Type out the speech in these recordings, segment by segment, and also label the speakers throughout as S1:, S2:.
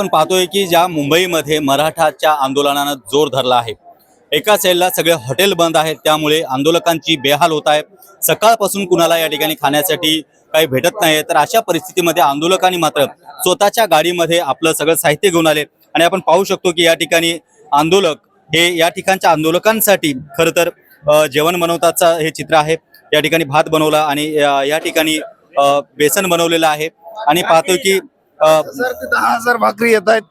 S1: आपण पाहतोय की ज्या मुंबईमध्ये मराठाच्या आंदोलनानं जोर धरला आहे. एका साईडला सगळे हॉटेल बंद आहेत त्यामुळे आंदोलकांची बेहाल होत आहे. सकाळपासून कुणाला या ठिकाणी खाण्यासाठी काही भेटत नाही तर अशा परिस्थितीमध्ये आंदोलकांनी मात्र स्वतःच्या गाडीमध्ये आपलं सगळं साहित्य घेऊन आले. आणि आपण पाहू शकतो की या ठिकाणी आंदोलक हे या ठिकाणच्या आंदोलकांसाठी खरं तर जेवण बनवताचं हे चित्र आहे. या ठिकाणी भात बनवला आणि या ठिकाणी बेसन बनवलेलं आहे. आणि पाहतोय की
S2: हजार ते दहा हजार भाकरी येत आहेत.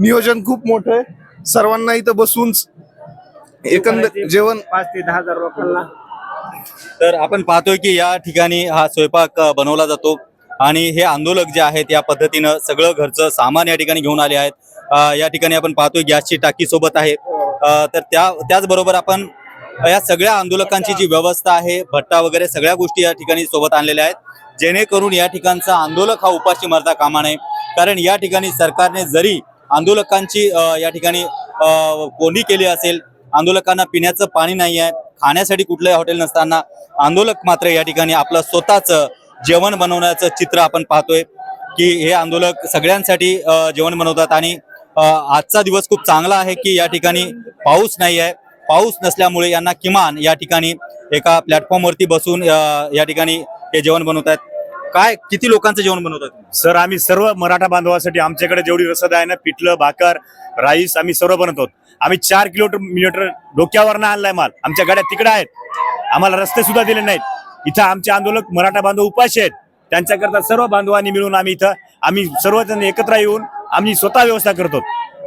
S2: नियोजन खूप मोठं आहे. सर्वांना इथं बसून एकंदर जेवण
S3: पाच ते दहा हजार लोकांना.
S1: तर आपण पाहतोय की या ठिकाणी हा स्वयंपाक बनवला जातो. आणि हे आंदोलक जे आहेत या पद्धतीनं सगळं घरचं सामान या ठिकाणी घेऊन आले आहेत. या ठिकाणी आपण पाहतोय गॅसची टाकी सोबत आहे. तर त्या त्याचबरोबर आपण या सगळ्या आंदोलकांची जी व्यवस्था आहे भट्टा वगैरे सगळ्या गोष्टी या ठिकाणी सोबत आणलेल्या आहेत. जेणेकरून या ठिकाणचा आंदोलक हा उपाशी मारता कामा नये. कारण या ठिकाणी सरकारने जरी आंदोलकांची या ठिकाणी कोंडी केली असेल आंदोलकांना पिण्याचं पाणी नाही आहे खाण्यासाठी कुठलंही हॉटेल नसताना आंदोलक मात्र या ठिकाणी आपलं स्वतःचं जेवण बनवण्याचं चित्र आपण पाहतोय की हे आंदोलक सगळ्यांसाठी जेवण बनवतात आणि आजचा दिवस खूप चांगला आहे की या ठिकाणी पाऊस नाही आहे. पाऊस नसल्यामुळे यांना किमान या ठिकाणी एका प्लॅटफॉर्मवरती बसून या ठिकाणी हे जेवण बनवतात काय किती लोकांचं जेवण बनवतात
S3: सर आम्ही सर्व मराठा बांधवासाठी आमच्याकडे जेवढी रसद आहे ना पिठलं भाकर राईस आम्ही सर्व बनवतो आम्ही चार किलोमीटर डोक्यावरनं आणलाय माल. आमच्या गाड्या तिकडे आहेत. आम्हाला रस्ते सुद्धा दिले नाहीत. इथं आमचे आंदोलक मराठा बांधव उपाशी आहेत. त्यांच्याकरता सर्व बांधवांनी मिळून आम्ही इथं आम्ही सर्वजण एकत्र येऊन आम्ही स्वतः व्यवस्था करतो.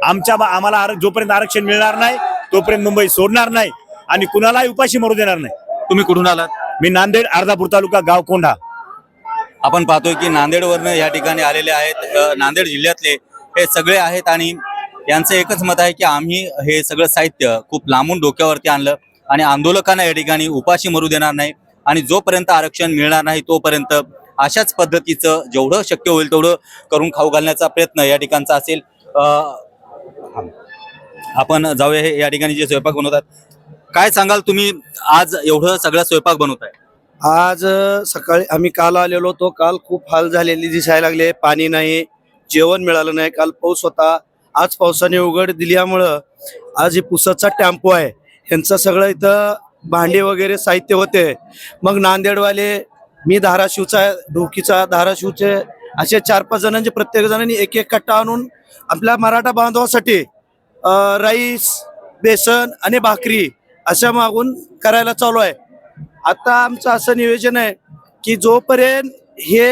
S3: आमच्या आम्हाला जोपर्यंत आरक्षण मिळणार नाही तोपर्यंत मुंबई सोडणार नाही आणि कुणालाही उपाशी मरू देणार नाही.
S1: तुम्ही कुठून आलात?
S3: मी नांदेड अर्धापूर तालुका गाव कोंढा.
S1: आपण पाहतोय की नांदेडवरनं या ठिकाणी आलेले आहेत नांदेड जिल्ह्यातले हे सगळे आहेत आणि यांचं एकच मत आहे की आम्ही हे सगळं साहित्य खूप लांबून डोक्यावरती आणलं आणि आंदोलकांना या ठिकाणी उपाशी मरू देणार नाही आणि जोपर्यंत आरक्षण मिळणार नाही तोपर्यंत अशाच पद्धतीचं जेवढं शक्य होईल तेवढं करून खाऊ घालण्याचा प्रयत्न या ठिकाणचा असेल. आपण जाऊया हे या ठिकाणी जे स्वयंपाक बनवतात. काय सांगाल तुम्ही? आज एवढं सगळं स्वयंपाक बनवताय.
S4: आज सकाळी आम्ही काल आलेलो होतो. काल खूप हाल झालेली दिसायला लागले. पाणी नाही जेवण मिळालं नाही. काल पाऊस होता. आज पावसाने उघड दिल्यामुळं आज हे पुसाचा टेम्पो आहे. ह्यांचं सगळं इथं भांडे वगैरे साहित्य होते. मग नांदेडवाले मी धाराशिवचा ढोकीचा धाराशिवचे असे चार पाच जणांचे प्रत्येक जणांनी एक एक कट्टा आणून आपल्या मराठा बांधवासाठी राईस बेसन आणि भाकरी अशा मागून करायला चालू आहे. आता आमचं असं नियोजन आहे की जोपर्यंत हे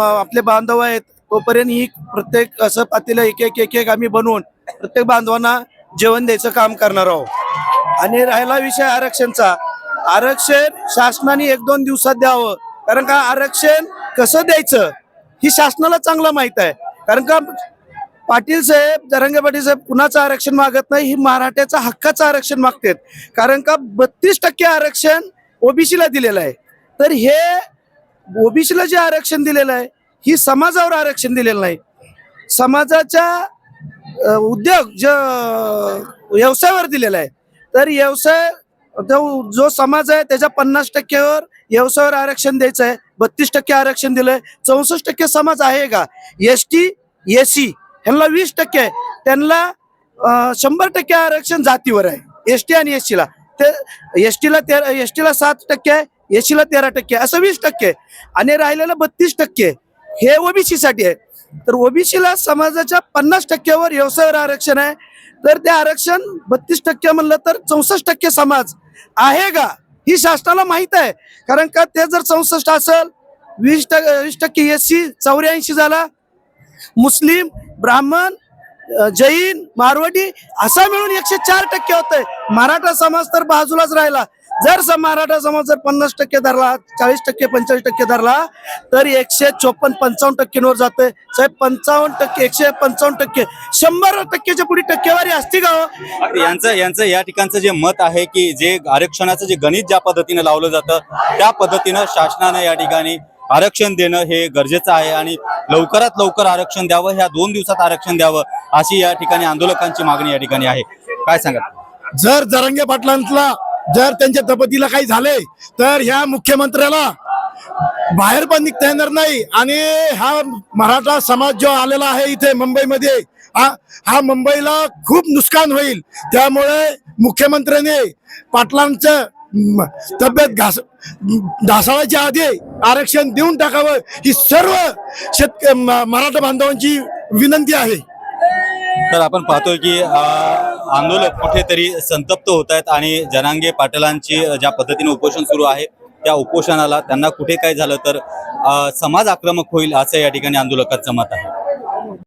S4: आपले बांधव आहेत तोपर्यंत ही प्रत्येक असं पातीला एक एक एक एक आम्ही बनवून प्रत्येक बांधवांना जेवण द्यायचं काम करणार आहोत. आणि राहिला विषय आरक्षणचा. आरक्षण शासनाने एक दोन दिवसात द्यावं. कारण का आरक्षण कसं द्यायचं? ही शासनाला चांगलं माहीत आहे. कारण का पाटील साहेब जरंगे पाटील साहेब कुणाचं आरक्षण मागत नाही? ही मराठ्याचा हक्काचं आरक्षण मागतात. कारण का बत्तीस टक्के आरक्षण ओबीसीला दिलेलं आहे. तर हे ओबीसीला जे आरक्षण दिलेलं आहे ही समाजावर आरक्षण दिलेलं नाही. समाजाच्या उद्योग ज व्यवसायावर दिलेला आहे. तर व्यवसाय जो जो समाज आहे त्याच्या पन्नास टक्क्यावर व्यवसायावर आरक्षण द्यायचं आहे. बत्तीस टक्के आरक्षण दिलंय. चौसष्ट टक्के समाज आहे का? एस टी एस सी ह्यांना वीस टक्के आहे त्यांना शंभर टक्के आरक्षण जातीवर आहे. एस टी आणि एस सीला ते एस टीला तेरा एस टीला सात टक्के आहे एस सीला तेरा टक्के आहे, असं वीस टक्के. आणि राहिलेलं बत्तीस टक्के हे ओबीसीसाठी आहे. तर ओबीसीला समाजाच्या पन्नास टक्क्यावर व्यवसायावर आरक्षण आहे. तर ते आरक्षण बत्तीस टक्के म्हणलं तर चौसष्ट टक्के समाज आहे का? ही शासनाला माहीत आहे. कारण का ते जर चौसष्ट असेल वीस टक्के वीस टक्के एस सी चौऱ्याऐंशी झाला मुस्लिम ब्राह्मण जैन मारवाडी असा मिळून एकशे चार टक्के होतंय. मराठा समाज तर बाजूलाच राहिला. जर मराठा समाज जर पन्नास टक्के धरला चाळीस टक्के पंचेचाळीस टक्के धरला तर एकशे चोपन्न पंचावन्न टक्केवर जाते साहेब पंचावन्न टक्के एकशे पंचावन्न टक्के. शंभर टक्केच्या पुढे टक्केवारी असते का हो?
S1: यांचं यांचं या ठिकाणचं जे मत आहे की जे आरक्षणाचं जे गणित ज्या पद्धतीनं लावलं जातं त्या पद्धतीनं शासनानं या ठिकाणी आरक्षण देणं हे गरजेचं आहे. आणि लवकरात लवकर आरक्षण द्यावं ह्या दोन दिवसात आरक्षण द्यावं अशी या ठिकाणी आंदोलकांची मागणी या ठिकाणी आहे. काय सांगा
S2: जर जरंगे पाटलांना जर त्यांच्या तपतीला काही झाले तर ह्या मुख्यमंत्र्याला
S5: बाहेर पण निघता येणार नाही. आणि हा मराठा समाज जो आलेला आहे इथे मुंबईमध्ये हा हा मुंबईला खूप नुकसान होईल. त्यामुळे मुख्यमंत्र्याने पाटलांचं तब्येत घास ढासाळायच्या आधी आरक्षण देऊन टाकावं ही सर्व शेतक मराठा बांधवांची विनंती आहे.
S1: तर आपण पाहतोय की आंदोलक कुठेतरी संतप्त होत आहेत आणि जनांगे पाटलांची ज्या पद्धतीने उपोषण सुरू आहे त्या उपोषणाला त्यांना कुठे काय झालं तर समाज आक्रमक होईल असं या ठिकाणी आंदोलकांचं मत आहे.